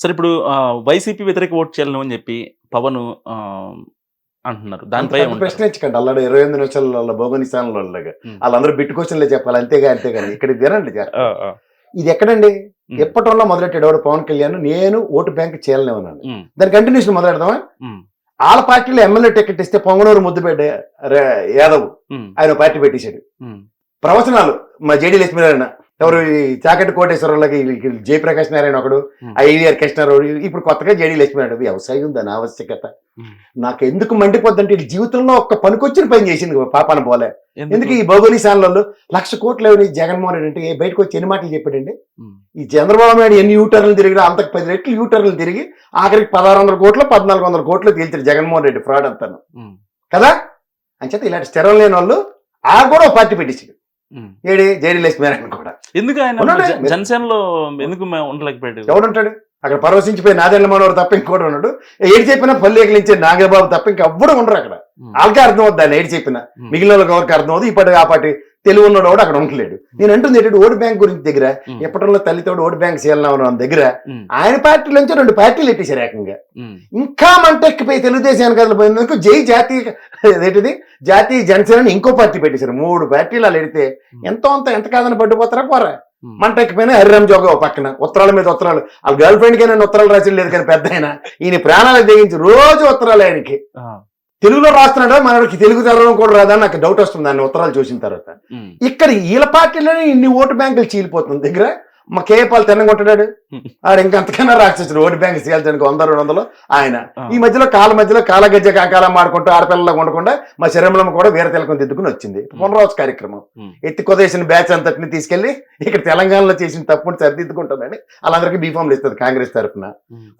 సరే ఇప్పుడు వైసీపీ వ్యతిరేక ఓటు చేయాలని అని చెప్పి పవన్ అంటున్నారు. దానిపై అంత ఏమంటారు? ప్రశ్న ఇచ్చకండి అల్లాడు ఇరవై ఎనిమిది నిమిషాల భోగని స్థానంలో. వాళ్ళందరూ బిట్టు క్వశ్చన్లే చెప్పాలి. అంతేగా అంతేగాని ఇక్కడ తినండి ఇది ఎక్కడండి? ఎప్పటిలో మొదలెట్టాడు ఎవడు పవన్ కళ్యాణ్. నేను ఓటు బ్యాంక్ చేయాలనేమన్నాను ఉమ్, దాని కంటిన్యూషన్ మొదలెడదామా? వాళ్ళ పార్టీలో ఎమ్మెల్యే టికెట్ ఇస్తే పొంగనూరు ముద్దుపేట యాదవ్ ఆయన పార్టీ పెట్టేశాడు. ప్రవచనాలు మా జేడీ లక్ష్మీనారాయణ ఎవరు ఈ చాకటి కోటేశ్వరరావులకి వీళ్ళకి జయప్రకాష్ నారాయణ ఒకడు. ఐవీఆర్ కృష్ణారావు ఇప్పుడు కొత్తగా జేడీ లక్ష్మీనారాయణ వ్యవసాయం దాని ఆవశ్యకత. నాకు ఎందుకు మండిపోద్దంటే జీవితంలో ఒక్క పనికొచ్చిన పని చేసింది పాపాన పోలే ఎందుకు? ఈ భౌగోళీ స్థానాలలో లక్ష కోట్లు ఎవరి జగన్మోహన్ రెడ్డి అంటే బయటకు వచ్చి ఎన్ని మాటలు చెప్పాడండి? ఈ చంద్రబాబు నాయుడు ఎన్ని యూటర్లు తిరిగినా అంతకు పది రెట్లు యూటర్లు తిరిగి ఆఖరికి పదహారు వందల కోట్లు పద్నాలుగు వందల కోట్లు తేల్చారు జగన్మోహన్ రెడ్డి ఫ్రాడ్ అంతాను. కదా? అంచేత ఇలాంటి స్థిరం లేని వాళ్ళు ఆ కూడా ఒక పార్టీ పెట్టేసాడు ఉమ్. ఏడి? జేడీ లక్ష్మీనారాయణ కూడా ఎందుకు ఆయన జనసేనలో ఎందుకు ఉండలేకపోయాడు? ఎవడుంటాడు? అక్కడ పరవశించిపోయి నాదెండ్ల మనోడు తప్ప ఇంకోటి ఉన్నాడు ఏడు చెప్పినా పల్లి ఎగిలించే నాగబాబు తప్ప ఇంకా ఎవ్వడు ఉండరు అక్కడ. వాళ్ళకే అర్థం అవుతుంది దాన్ని ఏడు చెప్పినా. మిగిలిన వాళ్ళకి ఎవరికి అర్థం అవుతుంది ఇప్పటి ఆ పార్టీ తెలుగు ఉన్నాడు కూడా అక్కడ ఉండలేడు. నేను అంటుంది ఏంటంటే ఓటు బ్యాంక్ గురించి దగ్గర ఎప్పటిలో తల్లితోడు ఓటు బ్యాంక్ చేయాలన్నా దగ్గర ఆయన పార్టీ నుంచి రెండు పార్టీలు ఎట్టేశారు ఏకంగా. ఇంకా మంటెక్కిపోయి తెలుగుదేశానికి కథలు పోయినందుకు జై జాతీయ ఏంటిది జాతీయ జనసేన ఇంకో పార్టీ పెట్టేశారు. మూడు పార్టీలు అలా ఎడితే ఎంతో అంత ఎంత కాదని పడ్డిపోతారా పోరా. మంటెక్కిపోయినా హరిరామ్ జోగ పక్కన ఉత్తరాల మీద ఉత్తరాలు. వాళ్ళ గర్ల్ ఫ్రెండ్కి నేను ఉత్తరాలు రాసి లేదు కానీ పెద్ద ఆయన. ఈయన ప్రాణాలకు తెగించి రోజు ఉత్తరాలు ఆయనకి. తెలుగులో రాస్తున్నాడు? మనకి తెలుగు చదవడం కూడా రాదా నాకు డౌట్ వస్తుంది. దాన్ని ఉత్తరాలు చూసిన తర్వాత. ఇక్కడ వీళ్ళ పార్టీలోనే ఇన్ని ఓటు బ్యాంకులు చీలిపోతుంది. దగ్గర మా కేపాల్ తిన్నగొంటున్నాడు ఆడు ఇంకా అంతకన్నా రాక్షసుడు. ఓటు బ్యాంక్ చేయాల్సానికి వంద రెండు వందలు ఆయన. ఈ మధ్యలో కాల మధ్యలో కాల గజ్జ కాకాల మాడుకుంటూ ఆడపిల్లలా ఉండకుండా మా శరీరంలో కూడా వేరే తెలకం దిద్దుకుని వచ్చింది. పునరావాస కార్యక్రమం. ఎత్తి కొదేసిన బ్యాచ్ అంతటిని తీసుకెళ్ళి ఇక్కడ తెలంగాణలో చేసిన తప్పుని సరిదిద్దుకుంటుందని వాళ్ళందరికీ బీఫామ్లు ఇస్తుంది కాంగ్రెస్ తరఫున.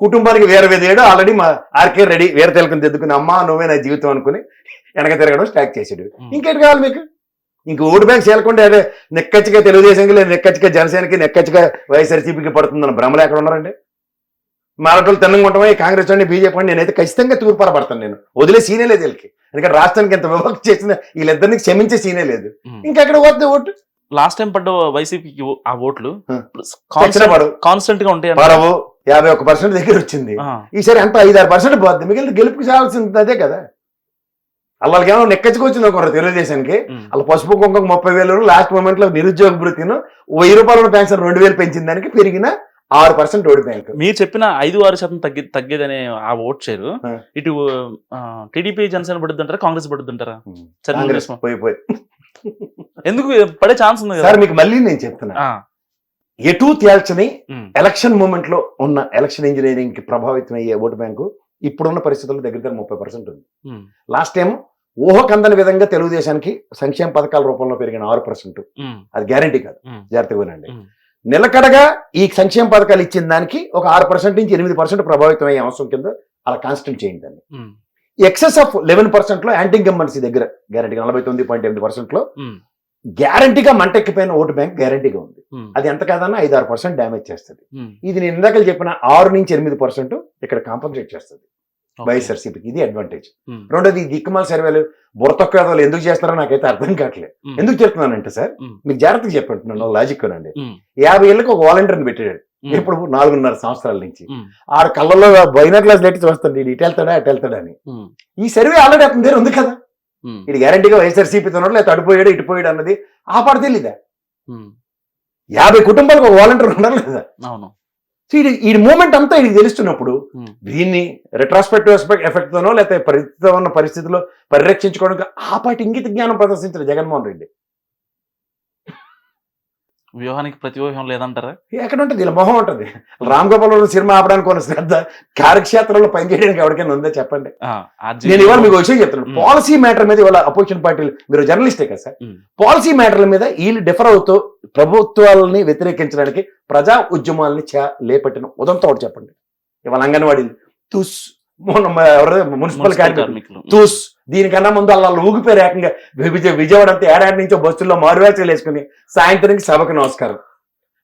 కుటుంబానికి వేరే వేదేడు ఆల్రెడీ మా ఆర్కే రెడీ వేరే తెలకం దిద్దుకుని అమ్మా నువ్వే నా జీవితం అనుకుని వెనక తిరగడం స్టార్ట్ చేసాడు. ఇంకేంటి కావాలి మీకు? ఇంక ఓటు బ్యాంక్ చేయకుండా అదే నెక్కచ్చిగా తెలుగుదేశంకి లేదు నెక్కచ్చిగా జనసేనకి నెక్కచ్చిగా వైఎస్ఆర్సీపీకి పడుతుందని భ్రమలు ఎక్కడ ఉన్నారండి? మారటోళ్ళు తెలంగాణ కాంగ్రెస్ అండి బీజేపీ అండి నేనైతే ఖచ్చితంగా తూర్పారపడతాను నేను. వదిలే సీనే లేదు వీళ్ళకి. ఎందుకంటే రాష్ట్రానికి ఎంత విభక్తి చేసిన వీళ్ళిద్దరిని క్షమించే సీనే లేదు. ఉమ్. ఇంకెక్కడ పోతే ఓటు? లాస్ట్ టైం పడ్డ వైసీపీకి ఆ ఓట్లు కాన్స్టెంట్గా ఉంటాయి పడవు. యాభై ఒక్క పర్సెంట్ దగ్గర వచ్చింది. ఈసారి ఎంత? ఐదారు పర్సెంట్ పోద్ది. మిగిలిన గెలుపుకి చావాల్సింది అదే కదా. వాళ్ళకి ఏమో నెక్కచ్చుకొచ్చింది ఒకరు తెలుగుదేశానికి. వాళ్ళ పసుపు కుంకుమ ముప్పై వేలు లాస్ట్ మూమెంట్లో నిరుద్యోగ భృతిను వెయ్యి రూపాయల పెన్షన్ రెండు వేలు పెంచిన దానికి పెరిగిన ఆరు పర్సెంట్ ఓడి బ్యాంక్. మీరు చెప్పిన ఐదు ఆరు శాతం తగ్గి తగ్గేదనే ఆ ఓట్ షేర్. ఆ. ఇటు టీడీపీ జనసేన పడుతుంటారా కాంగ్రెస్ పడుతుంటారా? కాంగ్రెస్ చేసుకో. పోయి పోయి. ఎందుకు పడే ఛాన్స్ ఉంది సార్ మీకు మళ్ళీ నేను చెప్తున్నా. ఎటు తేల్చని ఎలక్షన్ మూమెంట్లో ఉన్న ఎలక్షన్ ఇంజనీరింగ్కి ప్రభావితం అయ్యే ఓటు బ్యాంకు ఇప్పుడున్న పరిస్థితుల్లో దగ్గర దగ్గర ముప్పై పర్సెంట్ ఉంది. లాస్ట్ టైం ఊహకందని విధంగా తెలుగుదేశానికి సంక్షేమ పథకాల రూపంలో పెరిగిన ఆరు పర్సెంట్. అది గ్యారంటీ కాదు. జాగ్రత్తగా వినండి. నిలకడగా ఈ సంక్షేమ పథకాలు ఇచ్చిన దానికి ఒక ఆరు పర్సెంట్ నుంచి ఎనిమిది పర్సెంట్ ప్రభావితం అయ్యే అంశం కింద అలా కాన్స్టెంట్ చేయండి దాన్ని. ఎక్సెస్ ఆఫ్ లెవెన్ పర్సెంట్లో యాంటీ ఇన్కంబెన్సీ దగ్గర గ్యారంటీ నలభై తొమ్మిది పాయింట్ ఎనిమిది పర్సెంట్లో గ్యారంటీగా మంటెక్కిపోయిన ఓటు బ్యాంక్ గ్యారంటీగా ఉంది. అది ఎంత కాదన్నా ఐదు ఆరు పర్సెంట్ డ్యామేజ్ చేస్తుంది. ఇది నేను ఇందాక చెప్పిన ఆరు నుంచి ఎనిమిది పర్సెంట్ ఇక్కడ కాంపన్సేట్ చేస్తుంది. వైఎస్ఆర్సీపీకి ఇది అడ్వాంటేజ్ ఉమ్, రెండోది దిక్కుమాల సర్వేలు బుర్రతొక్క వాళ్ళు ఎందుకు చేస్తారో నాకైతే అర్థం కావట్లేదు. ఉమ్, ఎందుకు చెప్తున్నానంటే సార్? ఉమ్. మీకు జాగ్రత్తగా చెప్పంటున్నాను లాజిక్ ఉమ్, యాభై ఏళ్ళకి ఒక వాలంటీర్ని పెట్టాడు. ఇప్పుడు నాలుగున్నర సంవత్సరాల నుంచి. ఆడ కళ్ళలో బైనర్ క్లాస్ లెట్టి చూస్తుంది ఇటు వెళ్తాడా అటు వెళ్తాడా అని. ఈ సర్వే ఆల్రెడీ అతని దగ్గర ఉంది కదా. ఇది గ్యారంటీగా వైఎస్ఆర్సీపీ తిన్నాడు లేదా అడిపోయాడు ఇటుపోయాడు అన్నది ఆ పాట తెలీదా. యాభై కుటుంబాలకు ఒక వాలంటీర్ ఉన్నారు లేదా అవును. సో ఇది ఈ మూమెంట్ అంతా ఇది తెలుస్తున్నప్పుడు ఉమ్, దీన్ని రెట్రాస్పెక్టివ్ ఎఫెక్ట్ తోనో లేకపోతే ఉన్న పరిస్థితుల్లో పరిరక్షించుకోవడానికి ఆ పాటి ఇంగిత జ్ఞానం ప్రదర్శించిన జగన్మోహన్ రెడ్డి. వ్యూహానికి ప్రతివ్యూహం లేదంటారా? ఎక్కడ ఉంటుంది ఇలా మొహం ఉంటుంది. రామ్ గోపాల్ వర్మ సినిమా ఆపడానికి ఉన్న శ్రద్ధ కార్యక్షేత్రంలో పనిచేయడానికి ఎవరికైనా ఉందో చెప్పండి? నేను ఇవాళ మీకు విషయం చెప్తున్నాను. పాలసీ మ్యాటర్ మీద ఇవాళ అపోజిషన్ పార్టీలు మీరు జర్నలిస్టే కదా సార్. పాలసీ మ్యాటర్ల మీద వీళ్ళు డిఫర్ అవుతూ ప్రభుత్వాలని వ్యతిరేకించడానికి ప్రజా ఉద్యమాలని చే- లేపట్టిన ఉదంతో ఒకటి చెప్పండి. ఇవాళ అంగన్వాడీ తుస్ మున్సిపల్ కార్మికులు. తూస్ దీనికన్నా ముందు అలా ఊగిపోయి ఏకంగా విజయ విజయవాడ అంతా ఏడాది నుంచో బస్సుల్లో మారువేచలు వేసుకుని సాయంత్రానికి సభకు నమస్కారం.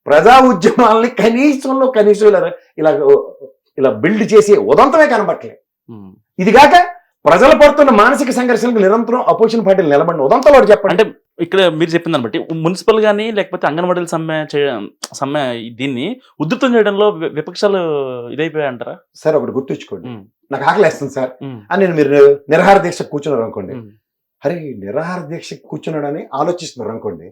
ప్రజా ఉద్యమాలని కనీసంలో కనీసం ఇలా ఇలా ఇలా బిల్డ్ చేసి ఉదంతమే కనబట్టలే. ఇది కాక ప్రజలు పడుతున్న మానసిక సంఘర్షణకు నిరంతరం అపోజిషన్ పార్టీలు నిలబడిన ఉదంతలో చెప్పండి. అంటే ఇక్కడ మీరు చెప్పిన దాన్ని బట్టి మున్సిపల్ గానీ లేకపోతే అంగన్వాడీల సమ్మె చేయ- సమ్మె దీన్ని ఉధృతం చేయడంలో విపక్షాలు ఇదైపోయాయి అంటారా సార్ ఒకటి గుర్తుంచుకోండి. నాకు ఆకలి వేస్తుంది సార్ అని నేను మీరు నిరహార దీక్ష కూర్చున్నారు అనుకోండి. అరే నిరహార దీక్ష కూర్చున్నాడని ఆలోచిస్తున్నారు అనుకోండి.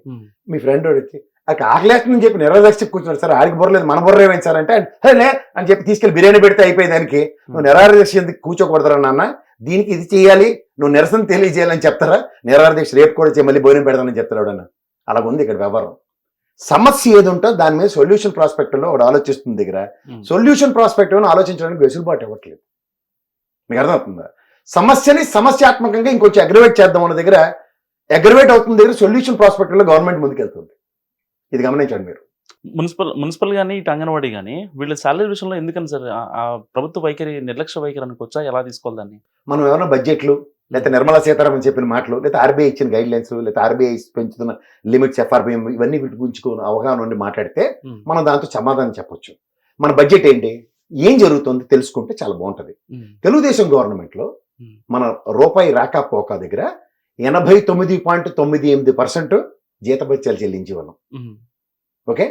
మీ ఫ్రెండ్ వచ్చి అక్కడ ఆకలేస్తుందని చెప్పి నిరహార దీక్ష కూర్చున్నాడు. సార్ ఆడికి బుర్రలేదు మన బుర్ర ఏమైంది సార్? అంటే "హే, లే అని చెప్పి తీసుకెళ్ళి బిర్యానీ పెడితే అయిపోయి దానికి నువ్వు దీక్ష ఎందుకు కూర్చోకూడదురా నాన్న? దీనికి ఇది చేయాలి నువ్వు నిరసన తెలియజేయాలని చెప్తారా? దీక్ష రేపు కూడా చేయి మళ్ళీ భోజనం పెడతానని చెప్తాడు ఎవడన్నా అలాగ ఉంది ఇక్కడ వ్యవహారం. సమస్య ఏది ఉంటో దాని మీద సొల్యూషన్ ప్రాస్పెక్ట్లో ఒకడు ఆలోచిస్తుంది దగ్గర. సొల్యూషన్ ప్రాస్పెక్ట్ ఆలోచించడానికి వెసులుబాటు ఇవ్వట్లేదు. మీకు అర్థమవుతుందా? సమస్యని సమస్యాత్మకంగా ఇంకొంచెం అగ్రవేట్ చేద్దాం అన్న దగ్గర అగ్రవేట్ అవుతున్న దగ్గర సొల్యూషన్ ప్రాస్పెక్ట్లో గవర్నమెంట్ ముందుకెళ్తుంది. ఇది గమనించండి మీరు. మున్సిపల్ మున్సిపల్ గానీ ఇటు అంగన్వాడీ గానీ వీళ్ళ శాలరీ విషయంలో ఎందుకని సార్? ఆ- ప్రభుత్వ వైఖరి నిర్లక్ష్య వైఖరి అనుకోవచ్చా ఎలా తీసుకోవాలి దాన్ని? మనం ఏమైనా బడ్జెట్లు లేకపోతే నిర్మలా సీతారామన్ చెప్పిన మాటలు లేకపోతే ఆర్బీఐ ఇచ్చిన గైడ్ లైన్స్ లేకపోతే ఆర్బీఐ పెంచుతున్న లిమిట్స్ ఎఫ్ఆర్బిఎం ఇవన్నీ వీటి గురించి అవగాహన ఉండి మాట్లాడితే మనం దాంతో సమాధానం చెప్పొచ్చు. మన బడ్జెట్ ఏంటి? ఏం జరుగుతుంది? తెలుసుకుంటే చాలా బాగుంటది. తెలుగుదేశం గవర్నమెంట్లో Hmm. మన రూపాయి రాకా పోకా దగ్గర ఎనభై తొమ్మిది పాయింట్ తొమ్మిది ఎనిమిది పర్సెంట్ జీతభత్యాలు చెల్లించి వాళ్ళం ఉమ్, ఓకే?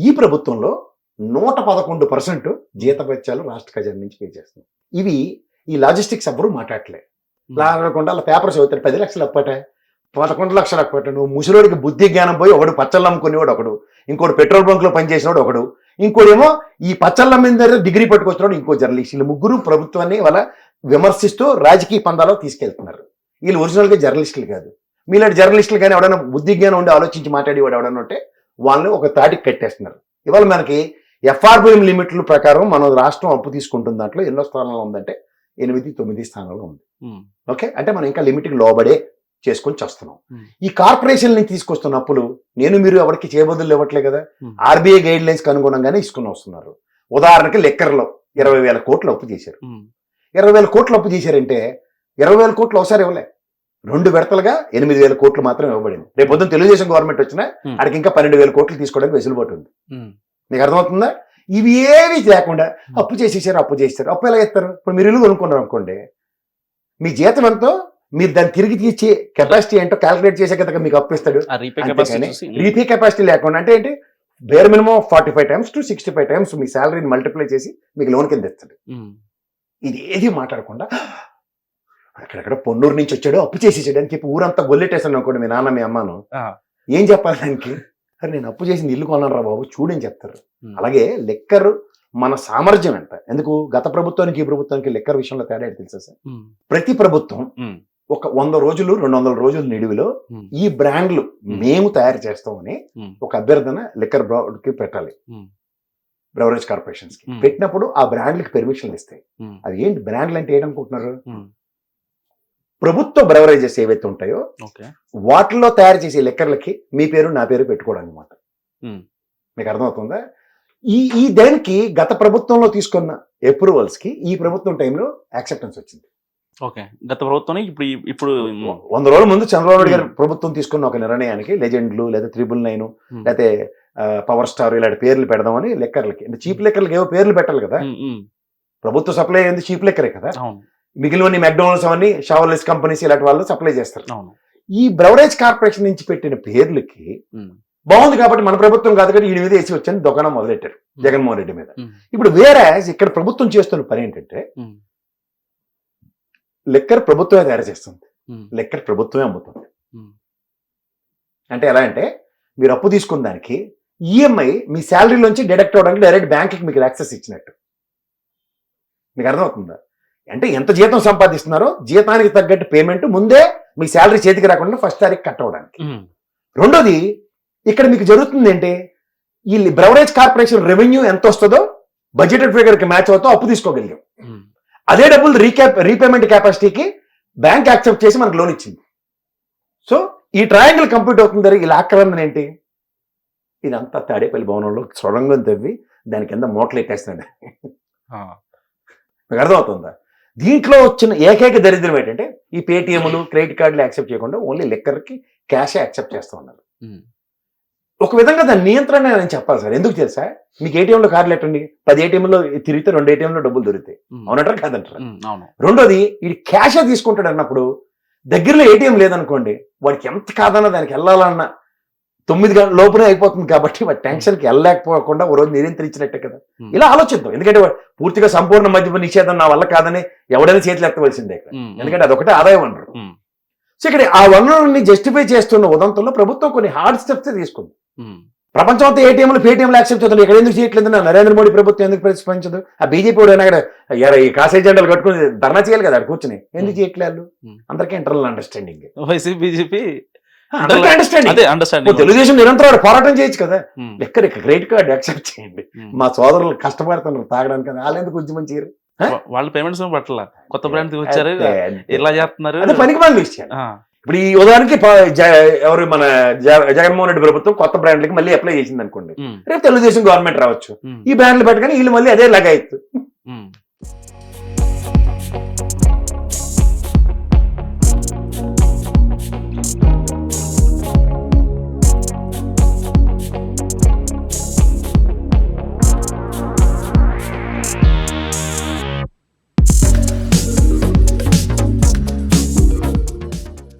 ఈ ప్రభుత్వంలో నూట పదకొండు పర్సెంట్ జీతభత్యాలు రాష్ట్ర ఖజానా నుంచి పే చేస్తున్నాం. ఇవి ఈ లాజిస్టిక్స్ ఎవ్వరూ మాట్లాడలే లాగకుండా అలా పేపర్స్ అవుతారు పది లక్షలు అప్పట పదకొండు లక్షలు అప్పట నువ్వు ముసలోడికి బుద్ధి జ్ఞానం పోయి ఒకడు పచ్చళ్ళు అమ్ముకునేవాడు ఒకడు ఇంకోటి పెట్రోల్ బంక్లో పనిచేసినవాడు ఒకడు ఇంకోడేమో ఈ పచ్చళ్ళ మీద డిగ్రీ పట్టుకొచ్చినాడు ఇంకో జర్నలిస్ట్. వీళ్ళు ముగ్గురు ప్రభుత్వాన్ని వాళ్ళ విమర్శిస్తూ రాజకీయ పందాలో తీసుకెళ్తున్నారు. వీళ్ళు ఒరిజినల్గా జర్నలిస్టులు కాదు. మీలాంటి జర్నలిస్టులు కానీ ఎవడైనా బుద్ధి జ్ఞానం ఉండి ఆలోచించి మాట్లాడేవాడు ఎవడన్నా ఉంటే వాళ్ళని ఒక తాటికి కట్టేస్తున్నారు. ఇవాళ మనకి ఎఫ్ఆర్బిఎం లిమిట్ల ప్రకారం మన రాష్ట్రం అప్పు తీసుకుంటున్న దాంట్లో ఎన్నో స్థానంలో ఉందంటే ఎనిమిది తొమ్మిది స్థానంలో ఉంది. ఓకే? అంటే మనం ఇంకా లిమిట్కి లోబడే చేసుకొని చేస్తున్నాం. ఈ కార్పొరేషన్ నుంచి తీసుకొస్తున్న అప్పులు నేను మీరు ఎవరికి చేయబదులు ఇవ్వట్లే కదా. ఆర్బీఐ గైడ్ లైన్స్ అనుగుణంగానే ఇసుకుని వస్తున్నారు. ఉదాహరణకి లెక్కర్లో ఇరవై వేల కోట్లు అప్పు చేశారు. ఇరవై వేల కోట్లు అప్పు చేశారంటే ఇరవై వేల కోట్లు ఒకసారి ఇవ్వలే. రెండు విడతలుగా ఎనిమిది వేల కోట్లు మాత్రం ఇవ్వబడింది. రేపు పొద్దున్న తెలుగుదేశం గవర్నమెంట్ వచ్చినా Hmm. అక్కడికి ఇంకా పన్నెండు వేల కోట్లు తీసుకోవడానికి వెసులుబాటు ఉంది. ఉమ్, మీకు అర్థమవుతుందా? ఇవి ఏవి లేకుండా అప్పు చేసేసారు అప్పు చేసేసారు. అప్పు ఎలా ఇస్తారు ఇప్పుడు మీరు ఇల్లు కొనుక్కున్నారు అనుకోండి. మీ జీతం ఎంతో మీరు దాన్ని తిరిగి తీర్చే కెపాసిటీ ఏంటో క్యాలిక్యులేట్ చేసే కదా మీకు అప్పు ఇస్తాడు. రీపే కెపాసిటీ లేకుండా అంటే ఏంటి? Bare minimum forty five times to sixty five times మీ శాలరీని మల్టిప్లై చేసి మీకు లోన్ కింద ఇస్తాడు. ఇది ఏది మాట్లాడకుండా అక్కడక్కడ పొన్నూరు నుంచి వచ్చాడు అప్పు చేసేసాడు అని చెప్పి ఊరంతా గొల్లెట్టేసాను అనుకోండి మీ నాన్న మీ అమ్మను ఏం చెప్పాలి దానికి? అరే నేను అప్పు చేసింది ఇల్లు కొన్నాను రా బాబు చూడని చెప్తారు. అలాగే లెక్కర్ మన సామర్థ్యం ఎంత ఎందుకు? గత ప్రభుత్వానికి ఈ ప్రభుత్వానికి లెక్కర్ విషయంలో తేడా తెలుసా సార్? ప్రతి ప్రభుత్వం ఒక వంద రోజులు రెండు వందల రోజుల నిడివిలో ఈ బ్రాండ్లు మేము తయారు చేస్తామని ఒక అభ్యర్థన లిక్కర్కి పెట్టాలి. బ్రవరేజ్ కార్పొరేషన్స్కి. పెట్టినప్పుడు ఆ బ్రాండ్లకి పెర్మిషన్లు ఇస్తాయి అది ఏంటి? బ్రాండ్లు అంటే ఏంటనుకుంటున్నారు ప్రభుత్వ బ్రవరేజెస్ ఏవైతే ఉంటాయో వాటిల్లో తయారు చేసే లెక్కర్లకి మీ పేరు నా పేరు పెట్టుకోవడం అనమాట Hmm. మీకు అర్థమవుతుందా? ఈ ఈ దానికి గత ప్రభుత్వంలో తీసుకున్న అప్రూవల్స్కి ఈ ప్రభుత్వం టైంలో యాక్సెప్టెన్స్ వచ్చింది. ఓకే. గత ప్రభుత్వం ఇప్పుడు ఇప్పుడు వంద రోజుల ముందు చంద్రబాబు నాయుడు గారు ప్రభుత్వం తీసుకున్న ఒక నిర్ణయానికి లెజెండ్లు లేదా త్రిబుల్ నైన్ ఉమ్, లేకపోతే పవర్ స్టార్ ఇలాంటి పేర్లు పెడదామని లెక్కర్లకి అంటే చీప్ లెక్కర్లకి ఏవో పేర్లు పెట్టాలి కదా. ప్రభుత్వ సప్లై అయింది చీప్ లెక్కరే కదా. మిగిలిన మెక్డోనల్డ్స్ అవన్నీ షవర్లెస్ కంపెనీస్ ఇలాంటి వాళ్ళు సప్లై చేస్తారు. అవును. ఈ బ్రవరేజ్ కార్పొరేషన్ నుంచి పెట్టిన పేర్లకి బాగుంది కాబట్టి మన ప్రభుత్వం కాదు కాబట్టి ఈ మీద వేసి వచ్చని దుకాణం మొదలెట్టారు జగన్మోహన్ రెడ్డి మీద. ఇప్పుడు వేరే ఇక్కడ ప్రభుత్వం చేస్తున్న పని ఏంటంటే లెక్కర్ ప్రభుత్వమే తయారు చేస్తుంది. లెక్కర్ ప్రభుత్వమే అమ్ముతుంది. అంటే ఎలా అంటే మీరు అప్పు తీసుకున్న దానికి ఈఎంఐ మీ శాలరీలోంచి డిడక్ట్ అవడానికి డైరెక్ట్ బ్యాంక్కి మీకు యాక్సెస్ ఇచ్చినట్టు. మీకు అర్థమవుతుందా? అంటే ఎంత జీతం సంపాదిస్తున్నారో జీతానికి తగ్గట్టు పేమెంట్ ముందే మీ శాలరీ చేతికి రాకుండా ఫస్ట్ తారీఖు కట్ అవడానికి రెండోది ఇక్కడ మీకు జరుగుతుంది ఏంటి? ఈ బ్రవరేజ్ కార్పొరేషన్ రెవెన్యూ ఎంత వస్తుందో బడ్జెటెడ్ ఫిగర్కి మ్యాచ్ అవుతూ అప్పు తీసుకోగలిగాం. అదే డబ్బులు రీక్యాప్ రీపేమెంట్ కెపాసిటీకి బ్యాంక్ యాక్సెప్ట్ చేసి మనకు లోన్ ఇచ్చింది. సో ఈ ట్రయాంగిల్ కంప్లీట్ అవుతుంది ఇలా ఆక్రమణ ఏంటి? ఇదంతా తాడేపల్లి భవనంలో సొరంగం తవ్వి దాని కింద మూటలు ఎట్టేస్తున్నాడు మీకు అర్థమవుతుందా? దీంట్లో వచ్చిన ఏకైక దరిద్రం ఏంటంటే ఈ పేటిఎంలు క్రెడిట్ కార్డులు యాక్సెప్ట్ చేయకుండా ఓన్లీ లెక్కర్కి క్యాషే యాక్సెప్ట్ చేస్తూ ఉన్నారు. ఒక విధంగా దాని నియంత్రణ నేను చెప్పాలి సార్. ఎందుకు తెలుసా? మీకు ఏటీఎంలో కార్డులు ఎట్టండి? పది ఏటీఎంలో తిరిగితే రెండు ఏటీఎంలో డబ్బులు దొరుకుతాయి. అవునంటారా కాదంటారా? రెండోది ఇది క్యాషే తీసుకుంటాడు అన్నప్పుడు దగ్గరలో ఏటీఎం లేదనుకోండి వాడికి ఎంత కాదన్నా దానికి వెళ్ళాలన్నా తొమ్మిది గంటల లోపునే అయిపోతుంది కాబట్టి వాడి టెన్షన్కి వెళ్ళలేకపోకుండా ఓ రోజు నియంత్రించినట్టే కదా. ఇలా ఆలోచిద్దాం. ఎందుకంటే పూర్తిగా సంపూర్ణ మద్యప నిషేధం నా వల్ల కాదని ఎవడైనా చేతులు ఎత్తవలసిందే ఎందుకంటే అదొకటే ఆదాయ వనరు ఉమ్, సో ఇక్కడ ఆ వనరుల్ని జస్టిఫై చేస్తున్న ఉదంతంలో ప్రభుత్వం కొన్ని హార్డ్ స్టెప్స్ తీసుకుంది. ప్రపంచం అంతా ఏటీఎంలు పేటీఎంలు యాక్సెప్ట్ చేస్తుంది ఇక్కడ ఎందుకు చేయట్లేదు? నా నరేంద్ర మోడీ ప్రభుత్వం ఎందుకు ప్రతిస్పందించదు ఆ బీజేపీ అయినా అక్కడ ఈ కాసే జెండాలు కట్టుకుని ధర్నా చేయాలి కదా అక్కడ కూర్చుని. ఎందుకు చేయట్లేదు. అందరికీ internal understanding YCP BJP Telugu Desam నిరంతరం పోరాటం చేయొచ్చు కదా. ఎక్కడ క్రెడిట్ కార్డు యాక్సెప్ట్ చేయండి. మా సోదరులు కష్టపడుతున్నారు తాగడానికి. వాళ్ళు ఎందుకు ఉద్యమం చేయరు? వాళ్ళ పేమెంట్స్ పట్ల కొత్త బ్రాండ్ వచ్చారు. ఇలా చేస్తున్నారు. అదే పనికి పని విషయం ఆ, ఇప్పుడు ఈ ఉదాహరణకి ఎవరు మన జగన్మోహన్ రెడ్డి ప్రభుత్వం కొత్త బ్రాండ్లకి మళ్ళీ అప్లై చేసింది అనుకోండి ఉమ్, రేపు తెలుగుదేశం గవర్నమెంట్ రావచ్చు. ఈ బ్రాండ్లు పెట్టుకొని వీళ్ళు మళ్ళీ అదే లాగా అవుతుంది